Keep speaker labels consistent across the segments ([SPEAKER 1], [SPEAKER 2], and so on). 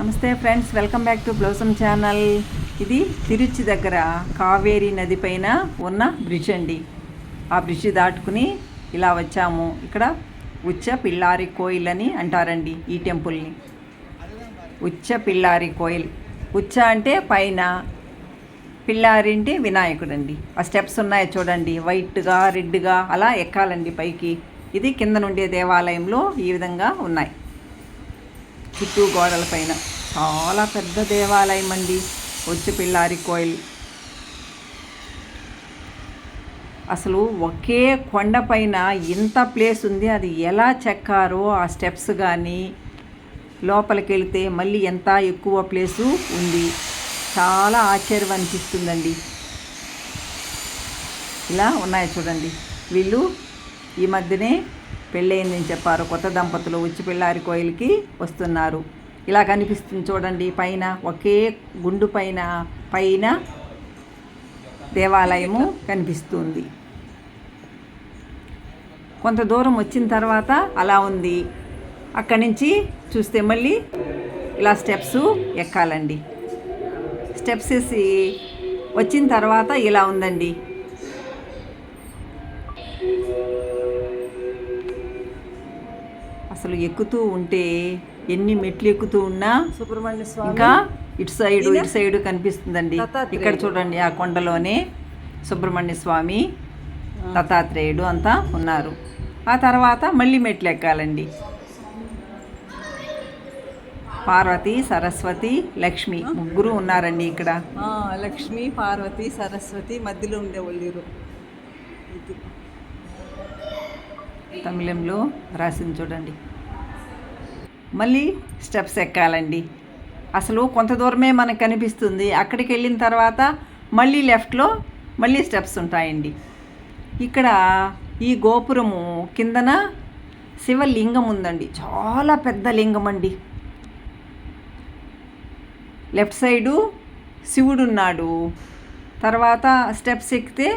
[SPEAKER 1] నమస్తే friends welcome back to blossom channel. ఇది తిరుచి దగ్గర కావేరీ నది పైన ఉన్న బ్రిడ్జ్ అండి. ఆ బ్రిడ్జ్ దాటుకుని ఇలా వచ్చాము. ఇక్కడ ఉచ్చ పిల్లారి కోయిల్ అని అంటారండి ఈ టెంపుల్ని. ఉచ్చ పిల్లారి కోయిల్. ఉచ్చ అంటే పైన. పిల్లారి అంటే వినాయకుడు అండి ఆ స్టెప్స్ ఉన్నాయి చూడండి. వైట్గా రెడ్గా అలా ఎక్కాలండి పైకి. ఇది కింద నుండే దేవాలయంలో ఈ విధంగా ఉన్నాయి. చుట్టూ గోడల పైన. చాలా పెద్ద దేవాలయం అండి. వచ్చి పిల్లారి కోయిల్. అసలు ఒకే కొండ పైన ఇంత ప్లేస్ ఉంది. అది ఎలా చెక్కారో ఆ స్టెప్స్ కానీ లోపలికి వెళితే మళ్ళీ ఎంత ఎక్కువ ప్లేసు ఉంది. చాలా ఆశ్చర్యం అనిపిస్తుందండి. ఇలా ఉన్నాయి చూడండి. వీళ్ళు ఈ మధ్యనే పెళ్ళయిందని చెప్పారు. కొత్త దంపతులు ఉచ్చి పిల్లారి కోయిల్కి వస్తున్నారు. ఇలా కనిపిస్తుంది చూడండి పైన ఒకే గుండు పైన పైన దేవాలయము కనిపిస్తుంది. కొంత దూరం వచ్చిన తర్వాత అలా ఉంది. అక్కడి నుంచి చూస్తే మళ్ళీ ఇలా స్టెప్స్ ఎక్కాలండి. స్టెప్స్ వేసి వచ్చిన తర్వాత ఇలా ఉందండి. అసలు ఎక్కుతూ ఉంటే ఎన్ని మెట్లు ఎక్కుతూ ఉన్నా
[SPEAKER 2] సుబ్రహ్మణ్య స్వామి
[SPEAKER 1] ఇంకా ఇటు సైడు ఇటు సైడు కనిపిస్తుందండి. ఇక్కడ చూడండి ఆ కొండలోనే సుబ్రహ్మణ్య స్వామి దత్తాత్రేయుడు అంతా ఉన్నారు. ఆ తర్వాత మళ్ళీ మెట్లు ఎక్కాలండి. పార్వతి సరస్వతి లక్ష్మి ముగ్గురు ఉన్నారండి ఇక్కడ.
[SPEAKER 2] లక్ష్మి పార్వతి సరస్వతి మధ్యలో ఉండేవాళ్ళు వీరు. ఇది.
[SPEAKER 1] తమిళంలో రాసింది చూడండి. మళ్ళీ స్టెప్స్ ఎక్కాలండి. అసలు కొంత దూరమే మనకు కనిపిస్తుంది. అక్కడికి వెళ్ళిన తర్వాత మళ్ళీ లెఫ్ట్లో మళ్ళీ స్టెప్స్ ఉంటాయండి. ఇక్కడ ఈ గోపురము కిందన శివలింగం ఉందండి. చాలా పెద్ద లింగం అండి లెఫ్ట్ సైడు శివుడు ఉన్నాడు. తర్వాత స్టెప్స్ ఎక్కితే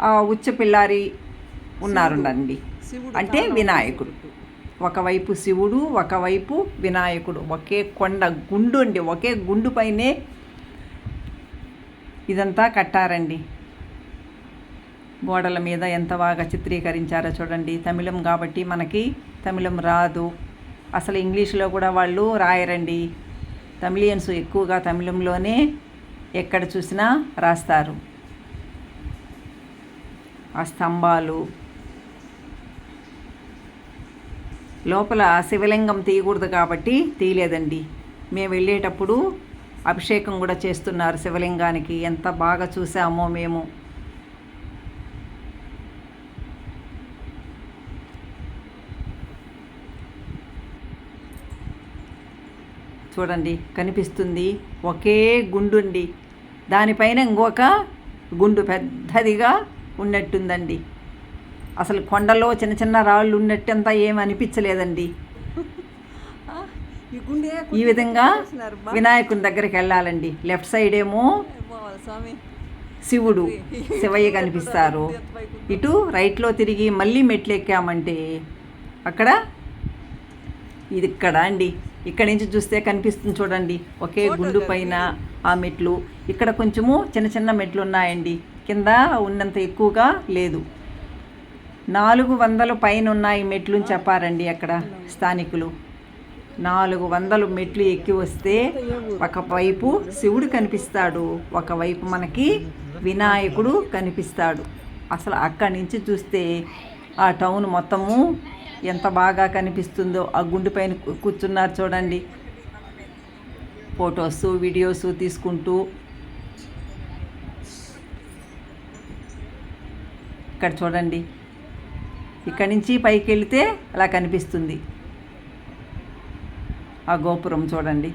[SPEAKER 1] ఆ ఉచ్చ పిల్లారి ఉన్నారుండండి అంటే వినాయకుడు. ఒకవైపు శివుడు ఒకవైపు వినాయకుడు. ఒకే కొండ గుండు అండి. ఒకే గుండు పైనే ఇదంతా కట్టారండి. గోడల మీద ఎంత బాగా చిత్రీకరించారో చూడండి. తమిళం కాబట్టి మనకి తమిళం రాదు. అసలు ఇంగ్లీష్లో కూడా వాళ్ళు రాయరండి. తమిళియన్స్ ఎక్కువగా తమిళంలోనే ఎక్కడ చూసినా రాస్తారు. ఆ స్తంభాలు లోపల శివలింగం తీయకూడదు కాబట్టి తీయలేదండి. మేము వెళ్ళేటప్పుడు అభిషేకం కూడా చేస్తున్నారు శివలింగానికి. ఎంత బాగా చూసామో మేము. చూడండి కనిపిస్తుంది. ఒకే గుండు అండి దానిపైన ఇంకొక గుండు పెద్దదిగా ఉన్నట్టుందండి. అసలు కొండలో చిన్న చిన్న రాళ్ళు ఉన్నట్టంతా ఏం అనిపించలేదండి.
[SPEAKER 2] ఈ
[SPEAKER 1] విధంగా. వినాయకుని దగ్గరికి వెళ్ళాలండి. లెఫ్ట్ సైడ్ ఏమో శివుడు శివయ్య కనిపిస్తారు. ఇటు రైట్లో తిరిగి మళ్ళీ మెట్లు ఎక్కామంటే అక్కడ ఇది ఇక్కడ అండి. ఇక్కడ నుంచి చూస్తే కనిపిస్తుంది చూడండి. ఒకే గుండు పైన ఆ మెట్లు. ఇక్కడ కొంచెము చిన్న చిన్న మెట్లు ఉన్నాయండి. కింద ఉన్నంత ఎక్కువగా లేదు. నాలుగు వందల పైన ఉన్నాయి మెట్లుని చెప్పారండి అక్కడ స్థానికులు. నాలుగు వందలు మెట్లు ఎక్కి వస్తే ఒకవైపు శివుడు కనిపిస్తాడు ఒకవైపు మనకి వినాయకుడు కనిపిస్తాడు. అసలు అక్కడి నుంచి చూస్తే ఆ టౌన్ మొత్తము ఎంత బాగా కనిపిస్తుందో ఆ గుండు పైన కూర్చున్నారు చూడండి. ఫొటోస్ వీడియోస్ తీసుకుంటూ ఇక్కడ చూడండి. ఇక్కడి నుంచి పైకి వెళితే అలా కనిపిస్తుంది. ఆ గోపురం చూడండి.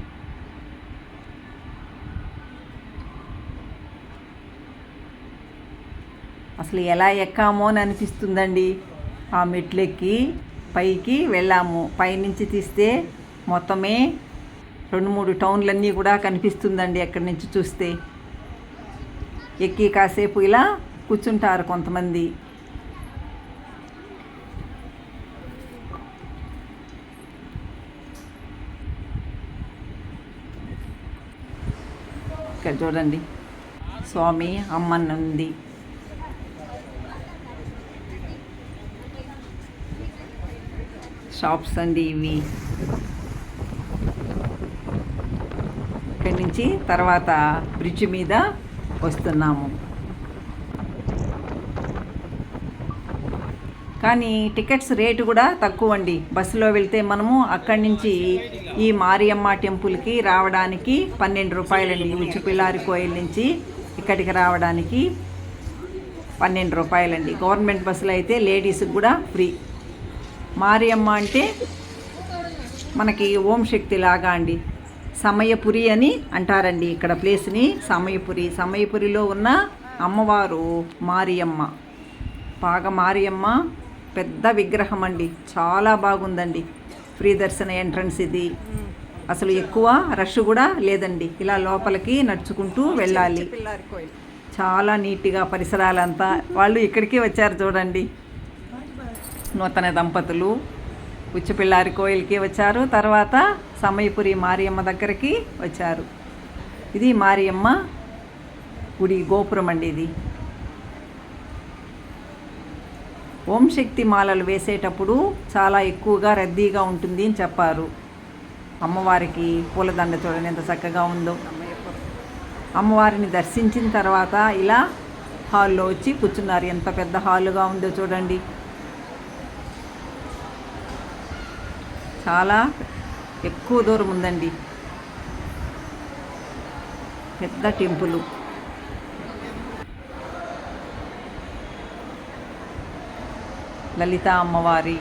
[SPEAKER 1] అసలు ఎలా ఎక్కామో అని అనిపిస్తుందండి. ఆ మెట్లెక్కి పైకి వెళ్ళాము. పైనుంచి తీస్తే మొత్తమే రెండు మూడు టౌన్లన్నీ కూడా కనిపిస్తుందండి అక్కడి నుంచి చూస్తే. ఎక్కి కాసేపు ఇలా కూర్చుంటారు కొంతమంది. చూడండి. స్వామి అమ్మనుంది. షాప్స్ అండి ఇవి. ఇక్కడి నుంచి తర్వాత బ్రిడ్జ్ మీద వస్తున్నాము. కానీ టికెట్స్ రేటు కూడా తక్కువ అండి బస్సులో వెళ్తే మనము అక్కడి నుంచి ఈ మారియమ్మ టెంపుల్కి రావడానికి పన్నెండు రూపాయలండి ఉచ్చిపిల్లారి కోయిల్ నుంచి ఇక్కడికి రావడానికి పన్నెండు రూపాయలండి. గవర్నమెంట్ బస్సులో అయితే లేడీస్కి కూడా ఫ్రీ. మారియమ్మ అంటే మనకి ఓం శక్తి లాగా అండి. సమయపురి అని అంటారండి ఇక్కడ ప్లేస్ని. సమయపురి. సమయపురిలో ఉన్న అమ్మవారు మారియమ్మ. బాగా మారియమ్మ పెద్ద విగ్రహం అండి. చాలా బాగుందండి. ఫ్రీ దర్శన ఎంట్రన్స్ ఇది. అసలు ఎక్కువ రష్ కూడా లేదండి. ఇలా లోపలికి నడుచుకుంటూ వెళ్ళాలి. చాలా నీట్గా పరిసరాలంతా. వాళ్ళు ఇక్కడికి వచ్చారు చూడండి. నూతన దంపతులు. ఉచ్చిపిల్లారి కోయిల్కి వచ్చారు. తర్వాత సమయపురి మారియమ్మ దగ్గరికి వచ్చారు. ఇది మారియమ్మ గుడి గోపురం అండి ఇది. ఓం శక్తి మాలలు వేసేటప్పుడు చాలా ఎక్కువగా రద్దీగా ఉంటుంది అని చెప్పారు. అమ్మవారికి పూలదండ చూడండి ఎంత చక్కగా ఉందో. అమ్మవారిని దర్శించిన తర్వాత ఇలా హాల్లో వచ్చి కూర్చున్నారు. ఎంత పెద్ద హాలుగా ఉందో చూడండి. చాలా ఎక్కువ దూరం ఉందండి. పెద్ద టెంపుల్. లలిత అమ్మవారి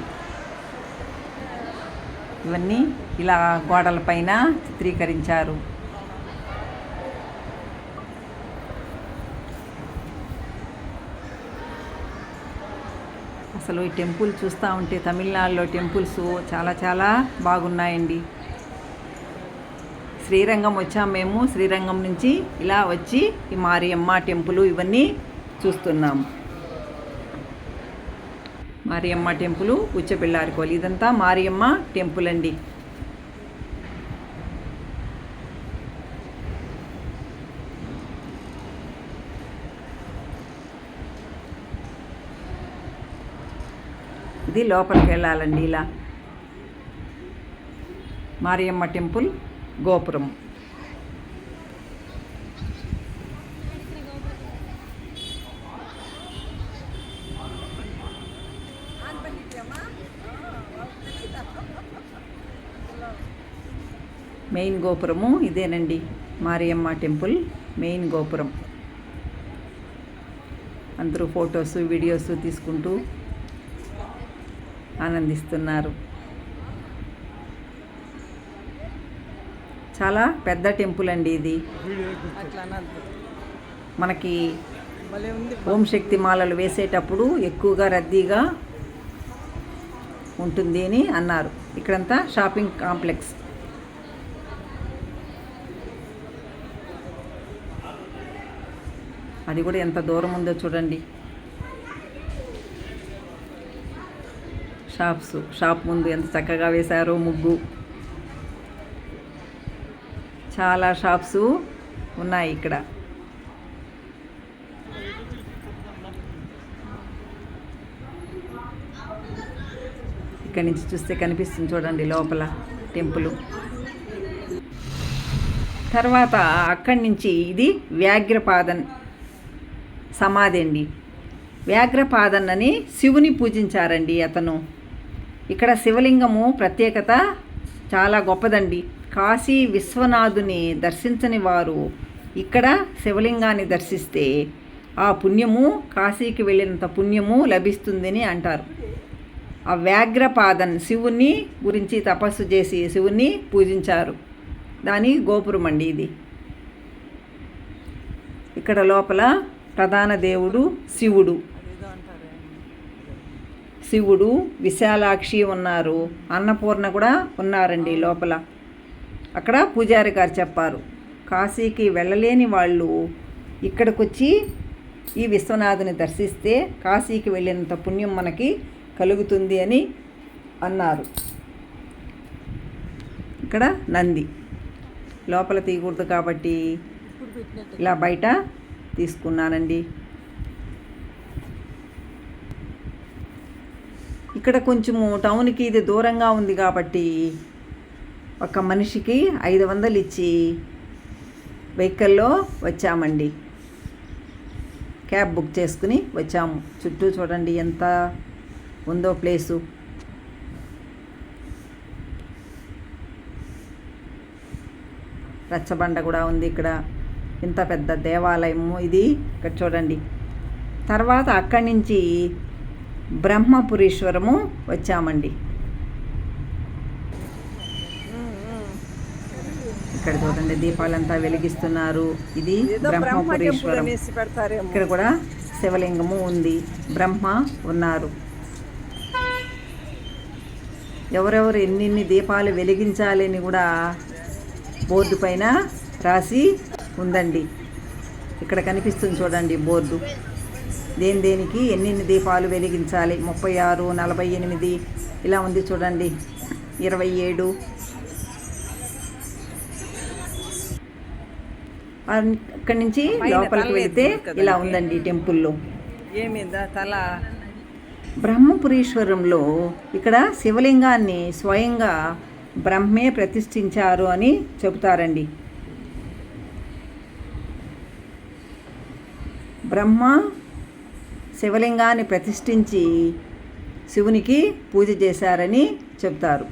[SPEAKER 1] ఇవన్నీ ఇలా గోడలపైన చిత్రీకరించారు. అసలు ఈ టెంపుల్ చూస్తూ ఉంటే తమిళనాడులో టెంపుల్స్ చాలా చాలా బాగున్నాయండి. శ్రీరంగం వచ్చాము మేము శ్రీరంగం నుంచి ఇలా వచ్చి ఈ మారియమ్మ టెంపుల్ ఇవన్నీ చూస్తున్నాము మారియమ్మ టెంపుల్ ఉచ్చపిల్లారికోలు ఇదంతా మారియమ్మ టెంపుల్ అండి ఇది లోపలికి వెళ్ళాలండి ఇలా. మారియమ్మ టెంపుల్ గోపురం. మెయిన్ గోపురము ఇదేనండి మారియమ్మ టెంపుల్ మెయిన్ గోపురం. అందరూ ఫొటోస్ వీడియోస్ తీసుకుంటూ ఆనందిస్తున్నారు. చాలా పెద్ద టెంపుల్ అండి ఇది. మనకి ఓం శక్తి మాలలు వేసేటప్పుడు ఎక్కువగా రద్దీగా ఉంటుంది అని అన్నారు. ఇక్కడంతా షాపింగ్ కాంప్లెక్స్. అది కూడా ఎంత దూరం ఉందో చూడండి. షాప్స్ షాప్ ముందు ఎంత చక్కగా వేశారో ముగ్గు. చాలా షాప్స్ ఉన్నాయి ఇక్కడ. ఇక్కడి నుంచి చూస్తే కనిపిస్తుంది చూడండి లోపల టెంపుల్. తర్వాత అక్కడి నుంచి ఇది వ్యాఘ్రపాదన్ సమాధి అండి. వ్యాఘ్రపాదన్ అని శివుని పూజించారండి అతను. ఇక్కడ శివలింగము ప్రత్యేకత చాలా గొప్పదండి. కాశీ విశ్వనాథుని దర్శించని వారు ఇక్కడ శివలింగాన్ని దర్శిస్తే ఆ పుణ్యము కాశీకి వెళ్ళినంత పుణ్యము లభిస్తుందని అంటారు. ఆ వ్యాఘ్రపాదన్ శివుని గురించి తపస్సు చేసి శివుని పూజించారు. దాని గోపురం అండి ఇది. ఇక్కడ లోపల ప్రధాన దేవుడు శివుడు. శివుడు విశాలాక్షి ఉన్నారు. అన్నపూర్ణ కూడా ఉన్నారండి లోపల. అక్కడ పూజారి గారు చెప్పారు. కాశీకి వెళ్ళలేని వాళ్ళు ఇక్కడికి వచ్చి ఈ విశ్వనాథుని దర్శిస్తే కాశీకి వెళ్ళినంత పుణ్యం మనకి కలుగుతుంది అని అన్నారు. ఇక్కడ నంది. లోపల తీయకూడదు కాబట్టి ఇలా బయట తీసుకున్నానండి. ఇక్కడ కొంచెము టౌన్కి ఇది దూరంగా ఉంది కాబట్టి ఒక మనిషికి ఐదు వందలు ఇచ్చి వెహికల్లో వచ్చామండి. క్యాబ్ బుక్ చేసుకుని వచ్చాము. చుట్టూ చూడండి ఎంత ఉందో ప్లేసు. రచ్చబండ కూడా ఉంది ఇక్కడ. ఇంత పెద్ద దేవాలయము ఇది. ఇక్కడ చూడండి. తర్వాత అక్కడి నుంచి బ్రహ్మపురీశ్వరము వచ్చామండి. ఇక్కడ చూడండి దీపాలంతా వెలిగిస్తున్నారు. ఇది బ్రహ్మపురీశ్వరం. ఇక్కడ కూడా శివలింగము ఉంది. బ్రహ్మ ఉన్నారు. ఎవరెవరు ఎన్నెన్ని దీపాలు వెలిగించాలని కూడా బోర్డు పైన రాసి ఉందండి. ఇక్కడ కనిపిస్తుంది చూడండి బోర్డు. దేని దేనికి ఎన్నెన్ని దీపాలు వెలిగించాలి? ముప్పై ఆరు నలభై ఎనిమిది ఇలా ఉంది చూడండి. ఇరవై ఏడు. అక్కడి నుంచి లోపలికి వెళితే ఇలా. ఉందండి టెంపుల్లో
[SPEAKER 2] ఏమిందా? తల.
[SPEAKER 1] బ్రహ్మపురీశ్వరంలో ఇక్కడ శివలింగాన్ని స్వయంగా బ్రహ్మే ప్రతిష్ఠించారు అని చెబుతారండి. బ్రహ్మ శివలింగాన్ని ప్రతిష్ఠించి శివునికి పూజ చేశారని చెప్తారు.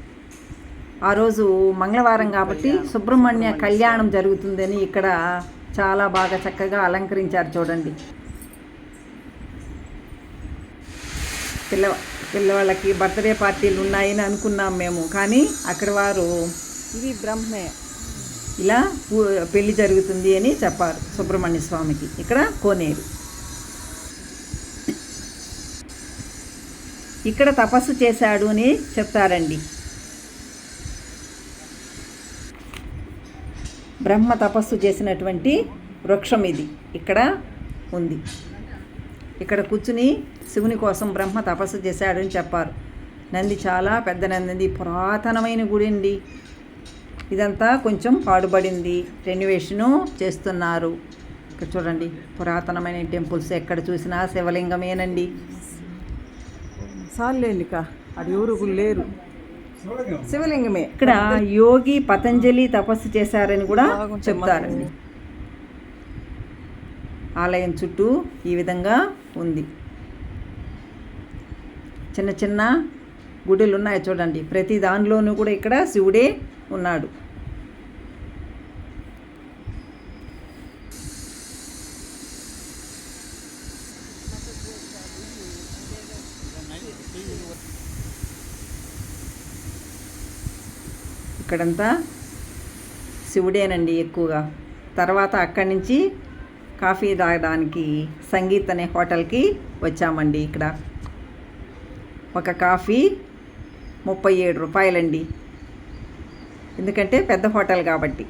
[SPEAKER 1] ఆ రోజు మంగళవారం కాబట్టి సుబ్రహ్మణ్య కళ్యాణం జరుగుతుందని ఇక్కడ చాలా బాగా చక్కగా అలంకరించారు చూడండి. పిల్ల పిల్లవాళ్ళకి బర్త్డే పార్టీలు ఉన్నాయని అనుకున్నాం మేము. కానీ అక్కడ వారు
[SPEAKER 2] ఇది బ్రహ్మే.
[SPEAKER 1] ఇలా పూ- పెళ్ళి జరుగుతుంది అని చెప్పారు సుబ్రహ్మణ్య స్వామికి. ఇక్కడ కోనేరు. ఇక్కడ తపస్సు చేశాడు అని చెప్తారండి. బ్రహ్మ తపస్సు చేసినటువంటి వృక్షం ఇది. ఇక్కడ ఉంది. ఇక్కడ కూర్చుని శివుని కోసం బ్రహ్మ తపస్సు చేశాడు అని చెప్పారు. నంది చాలా పెద్ద నంది పురాతనమైన గుడి అండి. ఇదంతా కొంచెం పాడుబడింది. రెన్యువేషను చేస్తున్నారు. ఇక్కడ చూడండి పురాతనమైన టెంపుల్స్ ఎక్కడ చూసినా శివలింగమేనండి.
[SPEAKER 2] సార్లేండిక అది ఎవరు కూడా లేరు. శివలింగమే.
[SPEAKER 1] ఇక్కడ యోగి పతంజలి తపస్సు చేశారని కూడా చెప్తారండి. ఆలయం చుట్టూ ఈ విధంగా ఉంది. చిన్న చిన్న గుడులు ఉన్నాయి చూడండి. ప్రతి దానిలోనూ కూడా ఇక్కడ శివుడే ఉన్నాడు. ఇక్కడంతా శివుడేనండి ఎక్కువగా. తర్వాత అక్కడి నుంచి కాఫీ తాగడానికి సంగీత్ అనే హోటల్కి వచ్చామండి ఇక్కడ. ఒక కాఫీ ముప్పై ఏడు రూపాయలండి. ఎందుకంటే పెద్ద హోటల్ కాబట్టి.